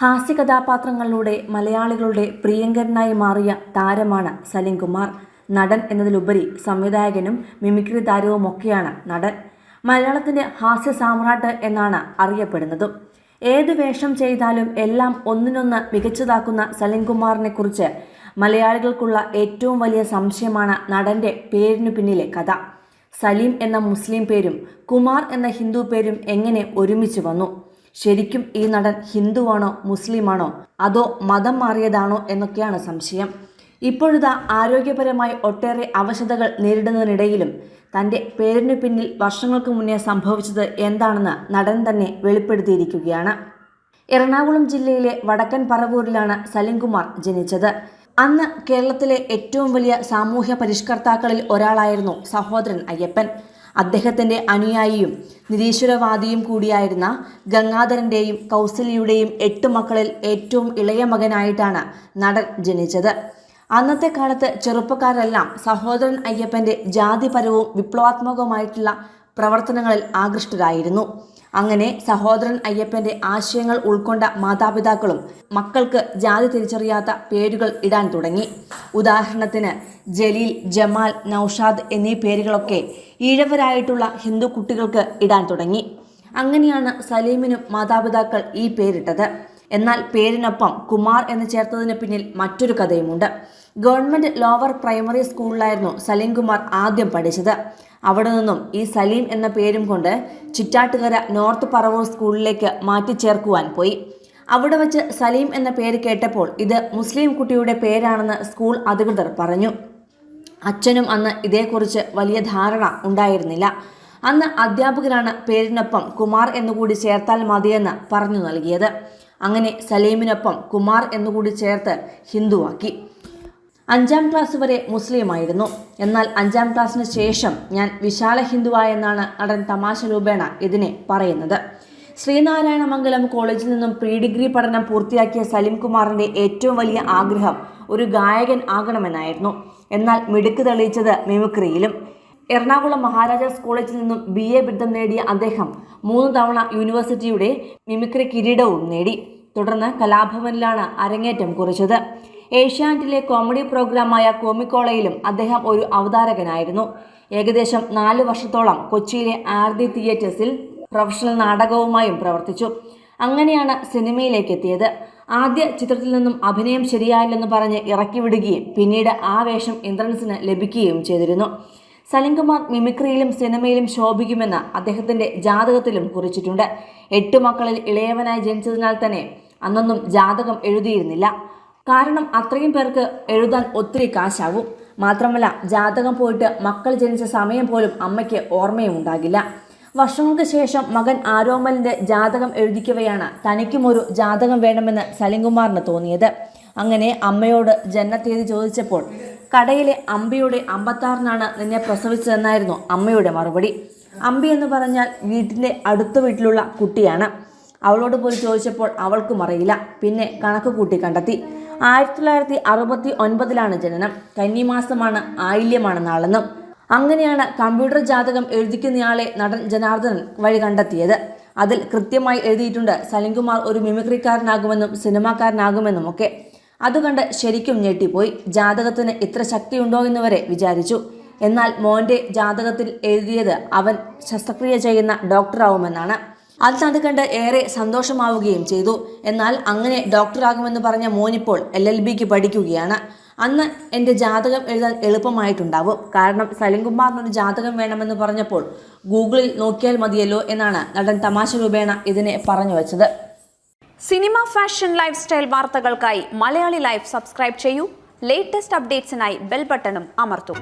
ഹാസ്യ കഥാപാത്രങ്ങളിലൂടെ മലയാളികളുടെ പ്രിയങ്കരനായി മാറിയ താരമാണ് സലീം കുമാർ. നടൻ എന്നതിലുപരി സംവിധായകനും മിമിക്രി താരവുമൊക്കെയാണ് നടൻ. മലയാളത്തിന്റെ ഹാസ്യ സാമ്രാട്ട് എന്നാണ് അറിയപ്പെടുന്നത്. ഏത് വേഷം ചെയ്താലും എല്ലാം ഒന്നിനൊന്ന് മികച്ചതാക്കുന്ന സലീം കുമാറിനെ കുറിച്ച് മലയാളികൾക്കുള്ള ഏറ്റവും വലിയ സംശയമാണ് നടന്റെ പേരിനു പിന്നിലെ കഥ. സലീം എന്ന മുസ്ലിം പേരും കുമാർ എന്ന ഹിന്ദു പേരും എങ്ങനെ ഒരുമിച്ച് വന്നു? ശരിക്കും ഈ നടൻ ഹിന്ദുവാണോ മുസ്ലിമാണോ? അതോ മതം മാറിയതാണോ എന്നൊക്കെയാണ് സംശയം. ഇപ്പോഴിതാ ആരോഗ്യപരമായി ഒട്ടേറെ അവശതകൾ നേരിടുന്നതിനിടയിലും തന്റെ പേരിനു പിന്നിൽ വർഷങ്ങൾക്ക് മുന്നേ സംഭവിച്ചത് എന്താണെന്ന് നടൻ തന്നെ വെളിപ്പെടുത്തിയിരിക്കുകയാണ്. എറണാകുളം ജില്ലയിലെ വടക്കൻ പറവൂരിലാണ് സലിംകുമാർ ജനിച്ചത്. അന്ന് കേരളത്തിലെ ഏറ്റവും വലിയ സാമൂഹ്യ പരിഷ്കർത്താക്കളിൽ ഒരാളായിരുന്നു സഹോദരൻ അയ്യപ്പൻ. അദ്ദേഹത്തിന്റെ അനുയായിയും നിരീശ്വരവാദിയും കൂടിയായിരുന്ന ഗംഗാധരന്റെയും കൗസല്യയുടെയും എട്ട് മക്കളിൽ ഏറ്റവും ഇളയ മകനായിട്ടാണ് നടൻ ജനിച്ചത്. അന്നത്തെ കാലത്ത് ചെറുപ്പക്കാരെല്ലാം സഹോദരൻ അയ്യപ്പന്റെ ജാതിപരവും വിപ്ലവാത്മകവുമായിട്ടുള്ള പ്രവർത്തനങ്ങളിൽ ആകൃഷ്ടരായിരുന്നു. അങ്ങനെ സഹോദരൻ അയ്യപ്പന്റെ ആശയങ്ങൾ ഉൾക്കൊണ്ട മാതാപിതാക്കളും മക്കൾക്ക് ജാതി തിരിച്ചറിയാത്ത പേരുകൾ ഇടാൻ തുടങ്ങി. ഉദാഹരണത്തിന് ജലീൽ ജമാൽ നൌഷാദ് എന്നീ പേരുകളൊക്കെ ഈഴവരായിട്ടുള്ള ഹിന്ദു കുട്ടികൾക്ക് ഇടാൻ തുടങ്ങി. അങ്ങനെയാണ് സലീമിനും മാതാപിതാക്കൾ ഈ പേരിട്ടത്. എന്നാൽ പേരിനൊപ്പം കുമാർ എന്ന് ചേർത്തതിന് പിന്നിൽ മറ്റൊരു കഥയുമുണ്ട്. ഗവൺമെന്റ് ലോവർ പ്രൈമറി സ്കൂളിലായിരുന്നു സലീം കുമാർ ആദ്യം പഠിച്ചത്. അവിടെ നിന്നും ഈ സലീം എന്ന പേരും കൊണ്ട് ചിറ്റാട്ടുകര നോർത്ത് പറവൂർ സ്കൂളിലേക്ക് മാറ്റിച്ചേർക്കുവാൻ പോയി. അവിടെ വച്ച് സലീം എന്ന പേര് കേട്ടപ്പോൾ ഇത് മുസ്ലിം കുട്ടിയുടെ പേരാണെന്ന് സ്കൂൾ അധികൃതർ പറഞ്ഞു. അച്ഛനും അന്ന് ഇതേക്കുറിച്ച് വലിയ ധാരണ ഉണ്ടായിരുന്നില്ല. അന്ന് അധ്യാപകരാണ് പേരിനൊപ്പം കുമാർ എന്നുകൂടി ചേർത്താൽ മതിയെന്ന് പറഞ്ഞു നൽകിയത്. അങ്ങനെ സലീമിനൊപ്പം കുമാർ എന്നുകൂടി ചേർത്ത് ഹിന്ദുവാക്കി. അഞ്ചാം ക്ലാസ് വരെ മുസ്ലിമായിരുന്നു. എന്നാൽ അഞ്ചാം ക്ലാസ്സിന് ശേഷം ഞാൻ വിശാല ഹിന്ദുവായെന്നാണ് നടൻ തമാശ രൂപേണ ഇതിനെ പറയുന്നത്. ശ്രീനാരായണമംഗലം കോളേജിൽ നിന്നും പ്രീ ഡിഗ്രി പഠനം പൂർത്തിയാക്കിയ സലിം കുമാറിന്റെ ഏറ്റവും വലിയ ആഗ്രഹം ഒരു ഗായകൻ ആകണമെന്നായിരുന്നു. എന്നാൽ മിടുക്ക് തെളിയിച്ചത് മിമിക്രിയിലും. എറണാകുളം മഹാരാജാസ് കോളേജിൽ നിന്നും ബി എ ബിരുദം നേടിയ അദ്ദേഹം മൂന്ന് തവണ യൂണിവേഴ്സിറ്റിയുടെ മിമിക്രി കിരീടവും നേടി. തുടർന്ന് കലാഭവനിലാണ് അരങ്ങേറ്റം കുറിച്ചത്. ഏഷ്യാനെറ്റിലെ കോമഡി പ്രോഗ്രാമായ കോമിക്കോളയിലും അദ്ദേഹം ഒരു അവതാരകനായിരുന്നു. ഏകദേശം നാല് വർഷത്തോളം കൊച്ചിയിലെ ആർദി തിയേറ്റേഴ്സിൽ പ്രൊഫഷണൽ നാടകവുമായും പ്രവർത്തിച്ചു. അങ്ങനെയാണ് സിനിമയിലേക്ക് എത്തിയത്. ആദ്യ ചിത്രത്തിൽ നിന്നും അഭിനയം ശരിയായില്ലെന്ന് പറഞ്ഞ് ഇറക്കി വിടുകയും പിന്നീട് ആ വേഷം ഇന്ദ്രൻസിന് ലഭിക്കുകയും ചെയ്തിരുന്നു. സലിംകുമാർ മിമിക്രിയിലും സിനിമയിലും ശോഭിക്കുമെന്ന് അദ്ദേഹത്തിന്റെ ജാതകത്തിലും കുറിച്ചിട്ടുണ്ട്. എട്ട് മക്കളിൽ ഇളയവനായി ജനിച്ചതിനാൽ തന്നെ അന്നൊന്നും ജാതകം എഴുതിയിരുന്നില്ല. കാരണം അത്രയും പേർക്ക് എഴുതാൻ ഒത്തിരി കാശാവും. മാത്രമല്ല ജാതകം പോയിട്ട് മക്കൾ ജനിച്ച സമയം പോലും അമ്മയ്ക്ക് ഓർമ്മയും ഉണ്ടാകില്ല. വർഷങ്ങൾക്ക് ശേഷം മകൻ ആരോമലിന്റെ ജാതകം എഴുതിക്കവെയാണ് തനിക്കും ഒരു ജാതകം വേണമെന്ന് സലിംകുമാറിന് തോന്നിയത്. അങ്ങനെ അമ്മയോട് ജന്മതീയതി ചോദിച്ചപ്പോൾ കടയിലെ അമ്പിയുടെ അമ്പത്താറിനാണ് നിന്നെ പ്രസവിച്ചതെന്നായിരുന്നു അമ്മയുടെ മറുപടി. അമ്പി എന്ന് പറഞ്ഞാൽ വീട്ടിന്റെ അടുത്ത വീട്ടിലുള്ള കുട്ടിയാണ്. അവളോട് പോയി ചോദിച്ചപ്പോൾ അവൾക്കും അറിയില്ല. പിന്നെ കണക്ക് കൂട്ടി കണ്ടെത്തി. ആയിരത്തി തൊള്ളായിരത്തി അറുപത്തി ഒൻപതിലാണ് ജനനം. കന്നിമാസമാണ് ആയില്യമാണ് നാളെന്നും അങ്ങനെയാണ് കമ്പ്യൂട്ടർ ജാതകം എഴുതിക്കുന്നയാളെ നടൻ ജനാർദ്ദനൻ വഴി കണ്ടെത്തിയത്. അതിൽ കൃത്യമായി എഴുതിയിട്ടുണ്ട് സലിംകുമാർ ഒരു മിമിക്രിക്കാരനാകുമെന്നും സിനിമാക്കാരനാകുമെന്നും ഒക്കെ അതുകണ്ട് ശരിക്കും ഞെട്ടിപ്പോയി. ജാതകത്തിന് ഇത്ര ശക്തിയുണ്ടോ എന്ന് വരെ വിചാരിച്ചു. എന്നാൽ മോന്റെ ജാതകത്തിൽ എഴുതിയത് അവൻ ശസ്ത്രക്രിയ ചെയ്യുന്ന ഡോക്ടറാവുമെന്നാണ്. അത് തന്നെ കണ്ട് ഏറെ സന്തോഷമാവുകയും ചെയ്തു. എന്നാൽ അങ്ങനെ ഡോക്ടറാകുമെന്ന് പറഞ്ഞ മോനിപ്പോൾ എൽ എൽ ബിക്ക് പഠിക്കുകയാണ്. അന്ന് എന്റെ ജാതകം എഴുതാൻ എളുപ്പമായിട്ടുണ്ടാവും. കാരണം സലിംകുമാറിനൊരു ജാതകം വേണമെന്ന് പറഞ്ഞപ്പോൾ ഗൂഗിളിൽ നോക്കിയാൽ മതിയല്ലോ എന്നാണ് നടൻ തമാശ രൂപേണ ഇതിനെ പറഞ്ഞു വച്ചത്. സിനിമ ഫാഷൻ ലൈഫ് സ്റ്റൈൽ വാർത്തകൾക്കായി മലയാളി ലൈഫ് സബ്സ്ക്രൈബ് ചെയ്യൂ. ലേറ്റസ്റ്റ് അപ്ഡേറ്റ്സിനായി ബെൽ ബട്ടണും അമർത്തും.